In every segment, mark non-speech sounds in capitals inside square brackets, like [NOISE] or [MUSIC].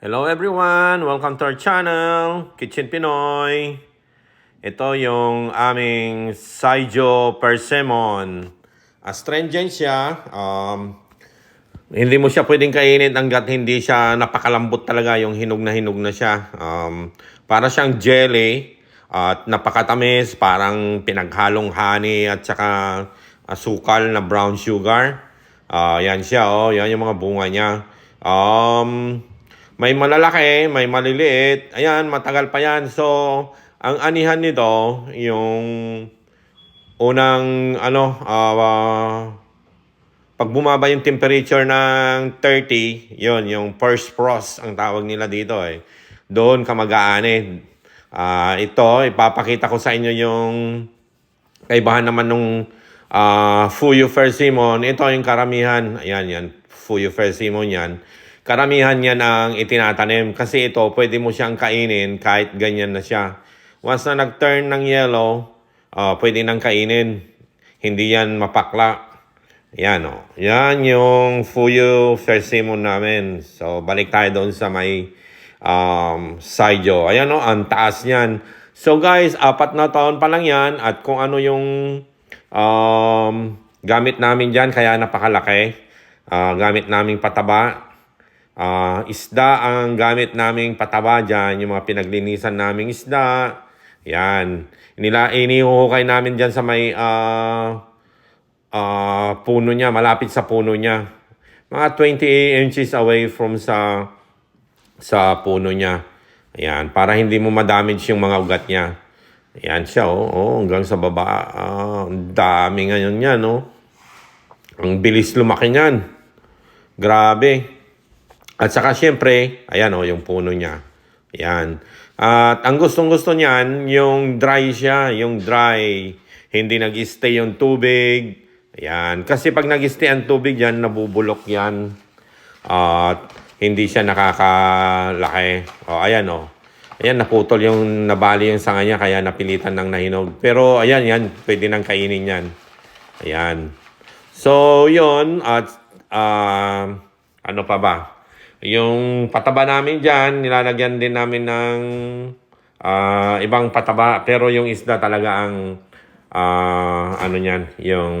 Hello everyone! Welcome to our channel, Kitchen Pinoy. Ito yung aming Saijo Persimmon. Astringent siya. Um, hindi mo siya pwedeng kainin hanggat hindi siya napakalambot talaga yung hinog na hinog na siya. Um, para siyang jelly at napakatamis, parang pinaghalong honey at saka asukal na brown sugar. Ah, yan siya, oh. Yan yung mga bunga niya. Um, may malalaki, may maliliit. Ayan, matagal pa yan. So, ang anihan nito, yung unang, ano, ah, pag bumaba yung temperature ng 30, yon yung first frost ang tawag nila dito eh. Doon ka mag-aani. Ah, ito, ipapakita ko sa inyo yung kaibahan naman nung ah, Fuyu Persimmon. Ito yung karamihan. Ayan, yan. Fuyu Persimmon yan. Karamihan yan ang itinatanim. Kasi ito, pwede mo siyang kainin kahit ganyan na siya. Once na nag-turn ng yellow, ah, pwede nang kainin. Hindi yan mapakla. Yan o. Yan yung Fuyu Persimmon namin. So, balik tayo doon sa may um, Saijo. Ayan o, ang taas niyan. So guys, apat na taon pa lang yan at kung ano yung um, gamit namin dyan, kaya napakalaki. Ah, gamit naming pataba. Ah, isda ang gamit naming pataba dyan, yung mga pinaglinisan naming isda. Yan. Nila, inihuhukay namin dyan sa may ah, ah, puno niya, malapit sa puno niya. Mga 20 inches away from sa sa puno niya. Ayan, para hindi mo ma-damage yung mga ugat niya. Ayan siya, oh, oh hanggang sa baba. Ang dami ngayon yan, oh. Ang bilis lumaki niyan. Grabe. At saka syempre, ayan, oh, yung puno niya. Ayan. At ang gustong-gusto niyan, yung dry siya, yung dry. Hindi nag-stay yung tubig. Ayan. Kasi pag nag-stay ang tubig yan, nabubulok yan. At hindi siya nakakalaki. O, ayan o. Ayan, naputol yung nabali yung sanga niya, kaya napilitan ng nahinog. Pero, ayan, yan. Pwede nang kainin yan. Ayan. So, yon At, ah, ano pa ba? Yung pataba namin dyan, nilalagyan din namin ng ah, ibang pataba. Pero yung isda talaga ang, ah, ano yan, yung,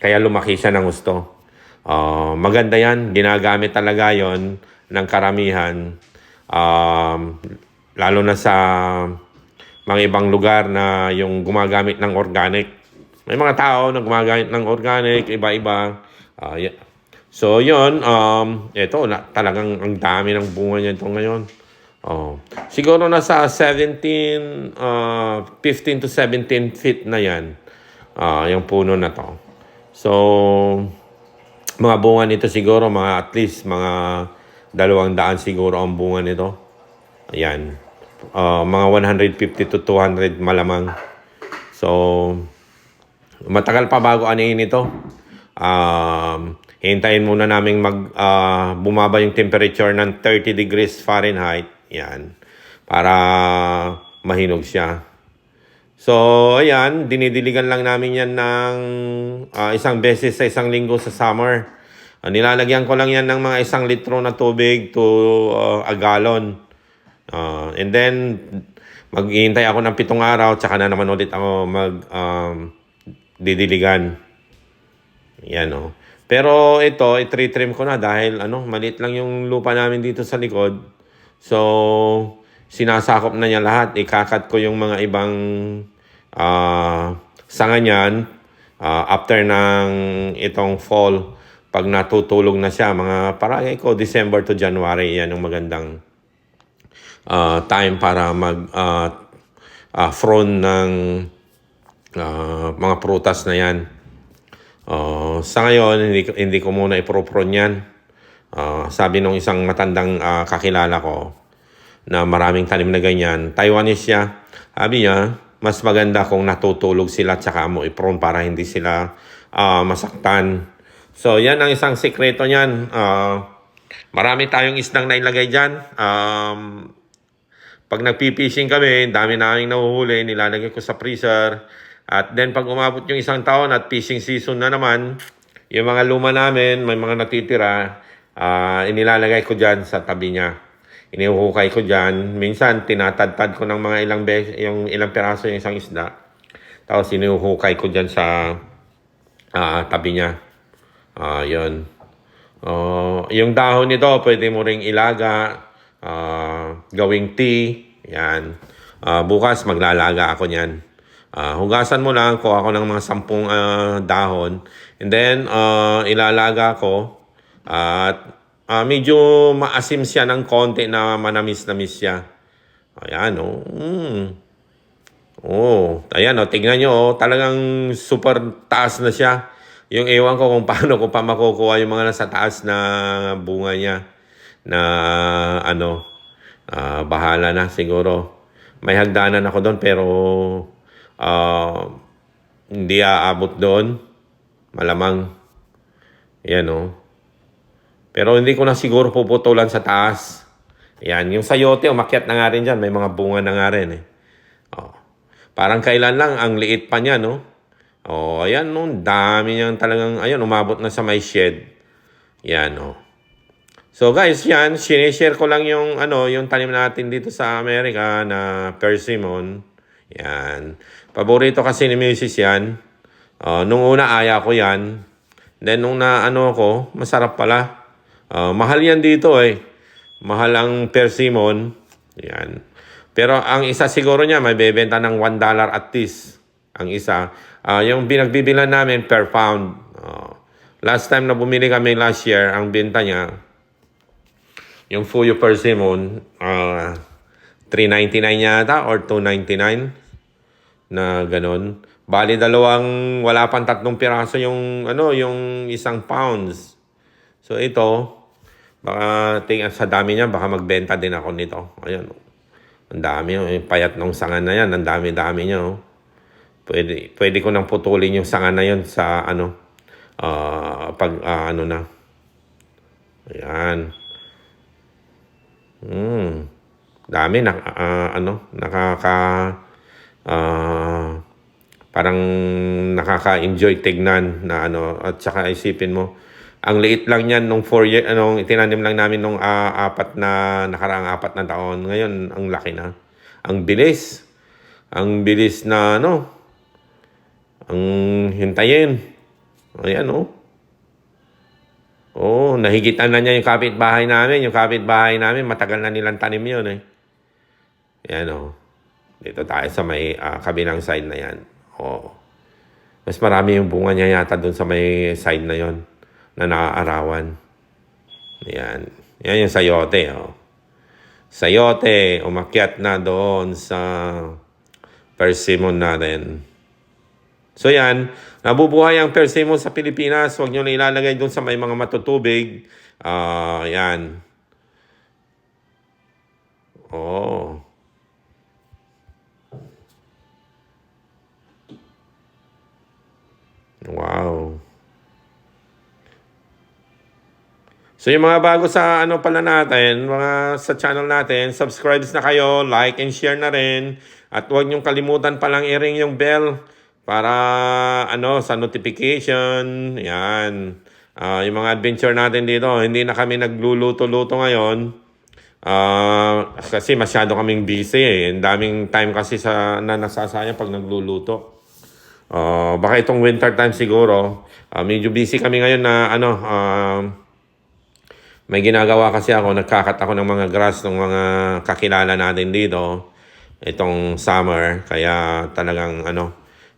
kaya lumaki siya ng gusto. Ah, maganda yan. Ginagamit talaga yon ng karamihan. Um, lalo na sa mga ibang lugar na yung gumagamit ng organic. May mga tao na gumagamit ng organic, iba-iba. Ah, y- so, yon um, ito, na, talagang ang dami ng bunga niya ito ngayon. Oh. Siguro nasa 17, ah, 15 to 17 feet na yan. Ah, yung puno na to. So, mga bunga nito siguro mga at least mga dalawang daan siguro ang bunga nito. Ayan. Ah, mga 150 to 200 malamang. So, matagal pa bago anihin ito. Um, hintayin muna namin mag ah, bumaba yung temperature ng 30 degrees Fahrenheit. Yan. Para mahinog siya. So, ayan, dinidiligan lang namin yan ng ah, isang beses sa isang linggo sa summer. Ah, nilalagyan ko lang yan ng mga isang litro na tubig to ah, a gallon. Ah, and then, maghihintay ako ng pitong araw, tsaka na naman ulit ako mag um, didiligan. Yan o. Pero ito, i-trim ko na dahil ano, maliit lang yung lupa namin dito sa likod. So, sinasakop na niya lahat. Ikakat ko yung mga ibang ah sanga niyan ah, after ng itong fall. Pag natutulog na siya, mga paragay ko, December to January, yan ang magandang ah, time para mag ah ah, frone ng ah, mga prutas na yan. Ah, sa ngayon, hindi, hindi ko muna ipropron yan. Ah, sabi nung isang matandang ah, kakilala ko na maraming tanim na ganyan, Taiwanese siya. Sabi niya, mas maganda kung natutulog sila tsaka mo ipron para hindi sila ah, masaktan. So, yan ang isang sekreto niyan. Ah, marami tayong isdang nailagay dyan. Um, pag nagpipishing kami, dami naming nahuhuli, nilalagay ko sa freezer. At then pag umabot yung isang taon at fishing season na naman, yung mga luma namin, may mga natitira, ah inilalagay ko dyan sa tabi niya. inihuhukay ko dyan. Minsan, tinatadtad ko ng mga ilang beses, yung ilang piraso yung isang isda. Tapos, inihuhukay ko dyan sa ah, tabi niya. Ah, yun. Oh, yung dahon nito, pwede mo ring ilaga, ah, gawing tea. Yan. Ah, bukas, maglalaga ako niyan. Ah, hugasan mo lang, kuha ko ng mga sampung ah, dahon. And then, ah, ilalaga ko. At ah, medyo maasim siya ng konti na manamis-namis siya. Ayan, oh. Mm. Oh, ayan oh, tingnan nyo oh, talagang super taas na siya. Yung ewan ko kung [LAUGHS] paano ko pa makukuha yung mga nasa taas na bunga niya na ano, ah, bahala na siguro. May hagdanan ako doon pero ah, hindi aabot doon. Malamang. Yan oh. Pero hindi ko na siguro puputulan sa taas. Yan, yung sayote, umakyat na nga rin dyan. May mga bunga na nga rin eh. Oh. Parang kailan lang, ang liit pa niya, no? Oh, ayan, no? Dami niyang talagang, ayan, umabot na sa may shed. Yan, oh. So guys, yan, sinishare ko lang yung, ano, yung tanim natin dito sa Amerika na persimmon. Yan. Paborito kasi ni Mrs. yan. Oh, nung una, aya ko yan. Then, nung na, ano ko, masarap pala. Oh, mahal yan dito eh. Mahal ang persimmon. Yan. Pero ang isa siguro niya, may bebenta ng $1 at least. Ang isa. Ah, yung binagbibilan namin per pound. Oh. last time na bumili kami last year, ang benta niya, yung Fuyo Persimmon, ah 399 yata or 299 na ganon. Bali dalawang wala pang tatlong piraso yung ano yung isang pounds. So ito baka tingnan sa dami niya baka magbenta din ako nito. Ayun. Ang dami oh, payat ng sanga na yan, ang dami-dami niya oh. Pwede pwede ko nang putulin yung sanga na yon sa ano ah, pag ah, ano na. Ayan. Hmm. Dami na ah, ano, nakaka ah, parang nakaka-enjoy tignan na ano at saka isipin mo ang liit lang niyan nung 4 year anong itinanim lang namin nung ah, apat na nakaraang apat na taon ngayon ang laki na ang bilis ang bilis na ano ang hintayin ayan oh Oh, nahigitan na niya yung kapitbahay namin. Yung kapitbahay namin, matagal na nilang tanim yun eh. Yan oh. Dito tayo sa may ah, kabilang side na yan. Oh. Mas marami yung bunga niya yata doon sa may side na yon na naaarawan. Yan. Yan yung sayote. Oh. Sayote, umakyat na doon sa persimmon natin. So yan, nabubuhay ang persimmon sa Pilipinas. Huwag nyo na ilalagay doon sa may mga matutubig. Ah, yan. Oh. Wow. So yung mga bago sa ano pala natin, mga sa channel natin, subscribe na kayo, like and share na rin. At huwag niyong kalimutan palang i-ring yung bell para ano sa notification. Yan. Ah, yung mga adventure natin dito, hindi na kami nagluluto-luto ngayon. Ah, kasi masyado kaming busy eh. Ang daming time kasi sa na nasasayang pag nagluluto. Ah, baka itong winter time siguro, ah, medyo busy kami ngayon na ano, um, may ginagawa kasi ako, nagkakat ako ng mga grass ng mga kakilala natin dito itong summer. Kaya talagang ano,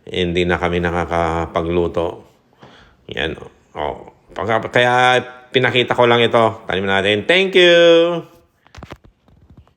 hindi na kami nakakapagluto. Yan. Oh. Kaya pinakita ko lang ito. Tanim natin. Thank you!